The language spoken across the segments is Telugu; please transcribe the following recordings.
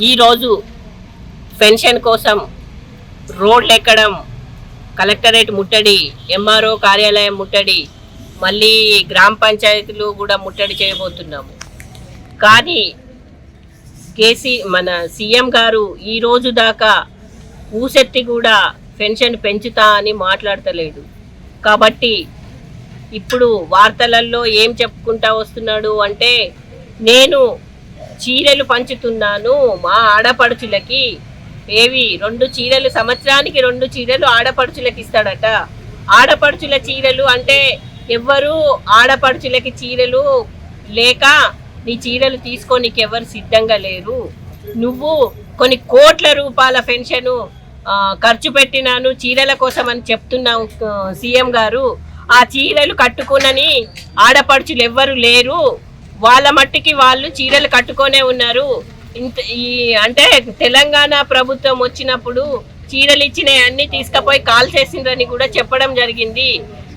ఈరోజు పెన్షన్ కోసం రోడ్లు ఎక్కడం కలెక్టరేట్ ముట్టడి ఎంఆర్ఓ కార్యాలయం ముట్టడి మళ్ళీ గ్రామ పంచాయతీలు కూడా ముట్టడి చేయబోతున్నాము. కానీ కేసీ మన సీఎం గారు ఈరోజు దాకా ఊసెత్తి కూడా పెన్షన్ పెంచుతా అని మాట్లాడతలేడు. కాబట్టి ఇప్పుడు వార్తలలో ఏం చెప్పుకుంటా వస్తున్నాడు అంటే నేను చీరలు పంచుతున్నాను మా ఆడపడుచులకి. ఏవి? రెండు చీరలు సంవత్సరానికి రెండు చీరలు ఆడపడుచులకి ఇస్తాడట. ఆడపడుచుల చీరలు అంటే ఎవ్వరు ఆడపడుచులకి చీరలు లేక నీ చీరలు తీసుకోనికి ఎవరు సిద్ధంగా లేరు. నువ్వు కొన్ని కోట్ల రూపాయల పెన్షను ఖర్చు పెట్టినాను చీరల కోసం అని చెప్తున్నావు సీఎం గారు. ఆ చీరలు కట్టుకునని ఆడపడుచులు ఎవ్వరు లేరు. వాళ్ళ మట్టికి వాళ్ళు చీరలు కట్టుకొనే ఉన్నారు. ఇంత ఈ అంటే తెలంగాణ ప్రభుత్వం వచ్చినప్పుడు చీరలు ఇచ్చినవన్నీ తీసుకుపోయి కాల్ చేసిండ్రని కూడా చెప్పడం జరిగింది.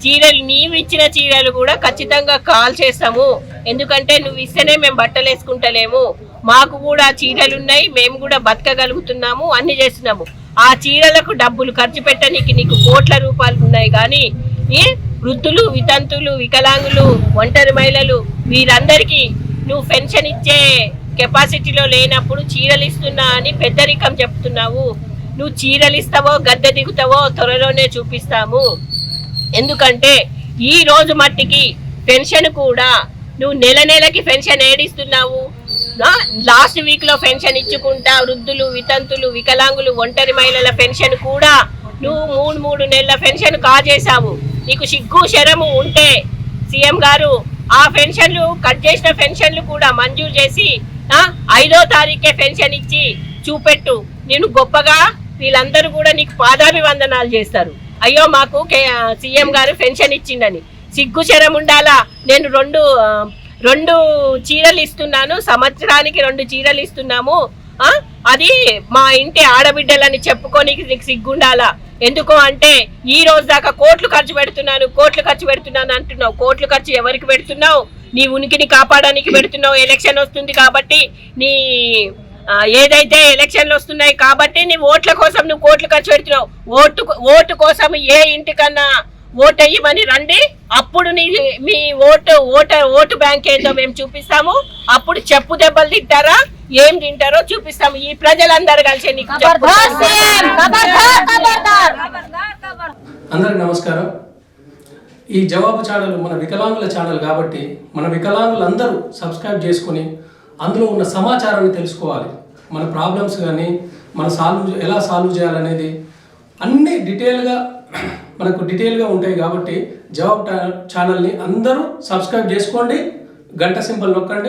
చీరలు నీవు ఇచ్చిన చీరలు కూడా ఖచ్చితంగా కాల్ చేస్తాము. ఎందుకంటే నువ్వు ఇస్తేనే మేము బట్టలు వేసుకుంటలేము. మాకు కూడా చీరలు ఉన్నాయి మేము కూడా బతకగలుగుతున్నాము అన్ని చేస్తున్నాము. ఆ చీరలకు డబ్బులు ఖర్చు పెట్టనీకి నీకు కోట్ల రూపాయలు ఉన్నాయి కానీ ఈ వృద్ధులు వితంతులు వికలాంగులు ఒంటరి మహిళలు వీరందరికీ నువ్వు పెన్షన్ ఇచ్చే కెపాసిటీలో లేనప్పుడు చీరలు ఇస్తున్నా అని పెద్దరికం చెప్తున్నావు. నువ్వు చీరలు ఇస్తావో గద్దె దిగుతావో త్వరలోనే చూపిస్తాము. ఎందుకంటే ఈ రోజు మట్టికి పెన్షన్ కూడా నువ్వు నెల నెలకి పెన్షన్ ఏడిస్తున్నావు. లాస్ట్ వీక్లో పెన్షన్ ఇచ్చుకుంటా వృద్ధులు వితంతులు వికలాంగులు ఒంటరి మహిళల పెన్షన్ కూడా నువ్వు మూడు మూడు నెలల పెన్షన్ కాజేశావు. నీకు సిగ్గు శరము ఉంటే సీఎం గారు ఆ పెన్షన్లు కట్ చేసిన పెన్షన్లు కూడా మంజూరు చేసి ఐదో తారీఖే పెన్షన్ ఇచ్చి చూపెట్టు. నేను గొప్పగా వీళ్ళందరూ కూడా నీకు పాదాభివందనాలు చేస్తారు. అయ్యో మాకు కే- సీఎం గారు పెన్షన్ ఇచ్చిండని. సిగ్గు శరం ఉండాలా? నేను రెండు రెండు చీరలు ఇస్తున్నాను. సంవత్సరానికి రెండు చీరలు ఇస్తున్నాము. అది మా ఇంటి ఆడబిడ్డలని చెప్పుకోనికి సిగ్గుండాలా? ఎందుకు అంటే ఈ రోజు దాకా కోట్లు ఖర్చు పెడుతున్నాను కోట్లు ఖర్చు పెడుతున్నాను అంటున్నావు. కోట్లు ఖర్చు ఎవరికి పెడుతున్నావు? నీ ఉనికిని కాపాడడానికి పెడుతున్నావు. ఎలక్షన్ వస్తుంది కాబట్టి నీ ఏదైతే ఎలక్షన్లు వస్తున్నాయి కాబట్టి నీ ఓట్ల కోసం నువ్వు కోట్లు ఖర్చు పెడుతున్నావు. ఓటు ఓటు కోసం ఏ ఇంటికన్నా ఓటేయమని రండి. అప్పుడు మీ ఓటు ఓటు ఓటు బ్యాంక్ ఏందో మేము చూపిస్తాము. అప్పుడు చెప్పు దెబ్బలు తింటారా? ఏం తింటారో చూపిస్తాము. ఈ ప్రజలందరూ కలిసి అందరికి నమస్కారం. ఈ జవాబు ఛానల్ మన వికలాంగుల ఛానల్ కాబట్టి మన వికలాంగులందరూ సబ్స్క్రైబ్ చేసుకుని అందులో ఉన్న సమాచారాన్ని తెలుసుకోవాలి. మన ప్రాబ్లమ్స్ కానీ మన సాల్వ్ ఎలా సాల్వ్ చేయాలనేది అన్ని డీటెయిల్గా మనకు డీటెయిల్గా ఉంటాయి కాబట్టి జవాబ్ ఛానల్ని అందరూ సబ్స్క్రైబ్ చేసుకోండి. గంట సింబల్ నొక్కండి.